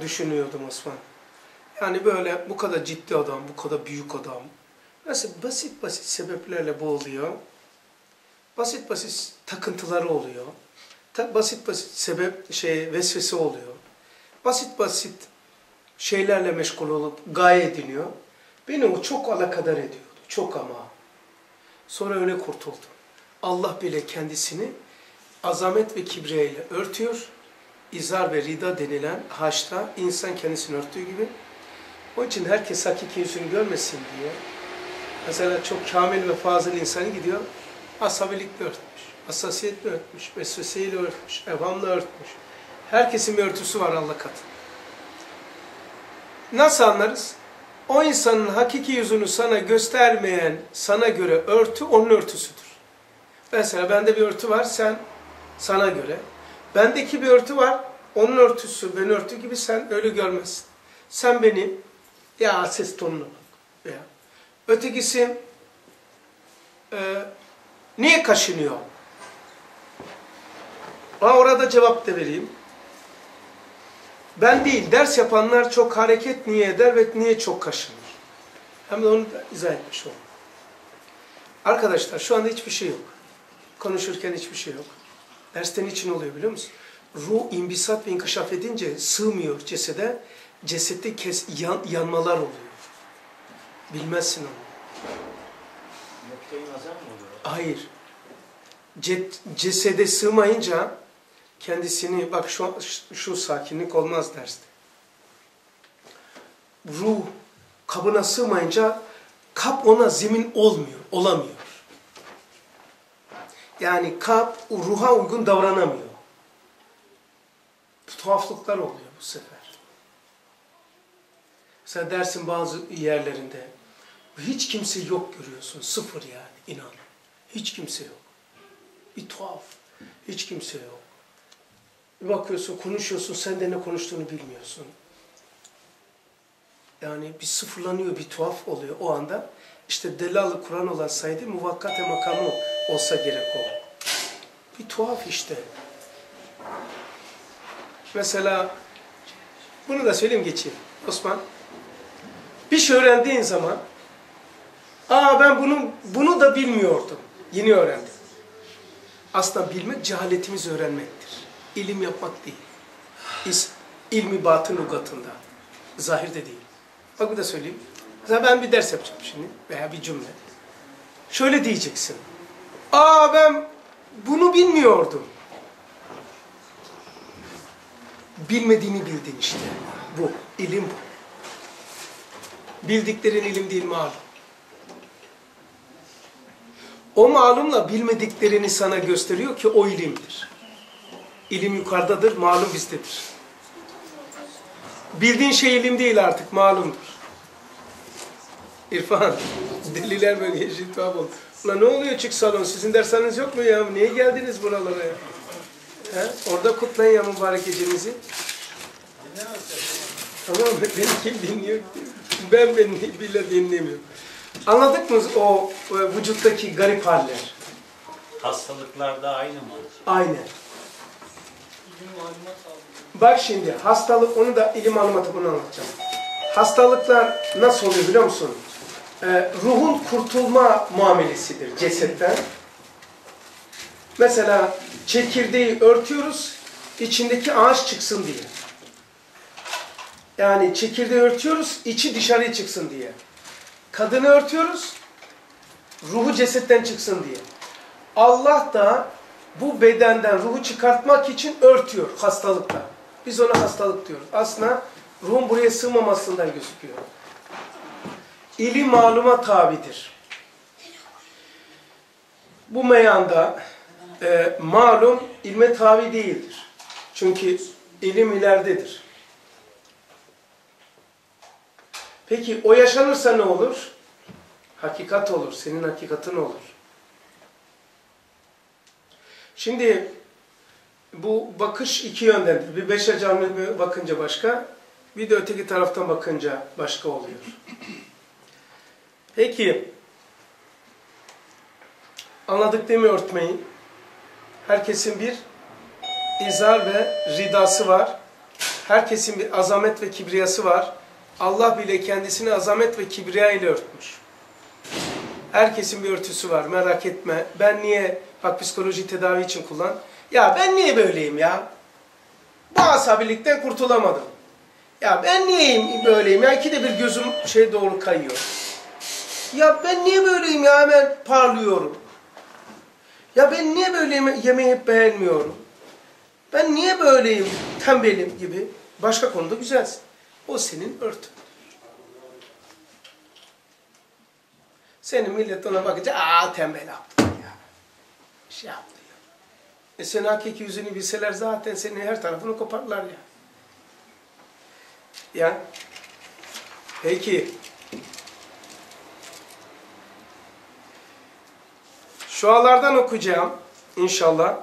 düşünüyordum Osman. Yani böyle bu kadar ciddi adam, bu kadar büyük adam. Nasıl basit basit sebeplerle boğuluyor. Basit basit takıntıları oluyor. Ta, basit basit sebep şey vesvese oluyor. Basit basit şeylerle meşgul olup gaye ediniyor. Beni o çok alakadar ediyordu. Çok ama. Sonra öyle kurtuldum. Allah bile kendisini azamet ve kibriye ile örtüyor. İzar ve rida denilen haçta insan kendisini örttüğü gibi. Onun için herkes hakiki yüzünü görmesin diye. Mesela çok kamil ve fazıl insanı gidiyor, asabilikle örtmüş, hassasiyetle örtmüş, vesveseyle örtmüş, evhamla örtmüş. Herkesin bir örtüsü var Allah katında. Nasıl anlarız? O insanın hakiki yüzünü sana göstermeyen, sana göre örtü onun örtüsüdür. Mesela bende bir örtü var, sen sana göre. Bendeki bir örtü var, onun örtüsü beni örtü gibi sen öyle görmezsin. Sen beni, ya ses tonuna bak veya ötekisi e, niye kaşınıyor? Ha, orada cevap da vereyim. Ben değil, ders yapanlar çok hareket niye eder ve niye çok kaşınır? Hem de onu da izah etmiş oldum. Arkadaşlar şu anda hiçbir şey yok. Konuşurken hiçbir şey yok. Dersten için oluyor biliyor musun? Ruh imbisat ve inkişaf edince sığmıyor cesede. Cesette kes, yan, yanmalar oluyor. Bilmezsin onu. Noktayı nazar mı oluyor? Hayır. Cet, cesede sığmayınca kendisini, bak şu, şu sakinlik olmaz derste. Ruh kabına sığmayınca kap ona zemin olmuyor, olamıyor. Yani kap ruha uygun davranamıyor. Tuhaflıklar oluyor bu sefer. Mesela dersin bazı yerlerinde hiç kimse yok görüyorsun. Sıfır yani inan. Hiç kimse yok. Bir tuhaf. Hiç kimse yok. Bir bakıyorsun konuşuyorsun sen de ne konuştuğunu bilmiyorsun. Yani bir sıfırlanıyor, bir tuhaf oluyor o anda. İşte delalı Kur'an olan saydı muvakkate makamı olsa gerek o. Bir tuhaf işte. Mesela bunu da söyleyeyim geçeyim. Osman. Bir şey öğrendiğin zaman aa ben bunu, bunu da bilmiyordum. Yeni öğrendim. Aslında bilmek cehaletimizi öğrenmektir. İlim yapmak değil. İs, ilmi batın lugatında. Zahirde değil. Bak bir de söyleyeyim. Mesela ben bir ders yapacağım şimdi veya bir cümle. Şöyle diyeceksin. Aa ben bunu bilmiyordum. Bilmediğini bildin işte. Bu. ilim bu. Bildiklerin ilim değil malum. O malumla bilmediklerini sana gösteriyor ki o ilimdir. İlim yukarıdadır, malum bizdedir. Bildiğin şey ilim değil artık, malumdur. İrfan, deliler böyle yeşil tuhaf oldu. Ulan ne oluyor çık salon, sizin dershaneniz yok mu ya? Niye geldiniz buralara ya? He? Orada kutlayın ya mübarek gecenizi. Tamam mı? Beni kim dinliyor? Ben beni bile dinlemiyorum. Anladık mı o vücuttaki garip haller? Hastalıklarda aynı mı? Aynen. Bak şimdi hastalık, onu da ilim malumatı bunu anlatacağım. Hastalıklar nasıl oluyor biliyor musun? Ee, ruhun kurtulma muamelesidir cesetten. Mesela çekirdeği örtüyoruz, içindeki ağaç çıksın diye. Yani çekirdeği örtüyoruz, içi dışarıya çıksın diye. Kadını örtüyoruz, ruhu cesetten çıksın diye. Allah da bu bedenden ruhu çıkartmak için örtüyor hastalıkta. Biz ona hastalık diyoruz. Aslında ruhun buraya sığmamasından gözüküyor. İlim maluma tabidir. Bu meyanda e, malum ilme tabi değildir. Çünkü ilim ileridedir. Peki o yaşanırsa ne olur? Hakikat olur. Senin hakikatin olur. Şimdi bu bakış iki yöndendir. Bir beşer canlı bakınca başka, bir de öteki taraftan bakınca başka oluyor. Peki, anladık değil mi örtmeyi? Herkesin bir izar ve ridası var. Herkesin bir azamet ve kibriyası var. Allah bile kendisini azamet ve kibriya ile örtmüş. Herkesin bir örtüsü var merak etme. Ben niye, bak psikoloji tedavi için kullan. Ya ben niye böyleyim ya? Bu asabilikten kurtulamadım. Ya ben niye böyleyim ya? İkide bir gözüm şey doğru kayıyor. Ya ben niye böyleyim ya hemen parlıyorum. Ya ben niye böyleyim yemeği hep beğenmiyorum. Ben niye böyleyim tembelim gibi. Başka konuda güzelsin. O senin örtün. Senin millet ona bakınca aa tembel yaptı ya. Şey yaptı ya. E sen hakiki yüzünü bilseler zaten senin her tarafını koparlar ya. Ya. Peki. Şualardan okuyacağım inşallah.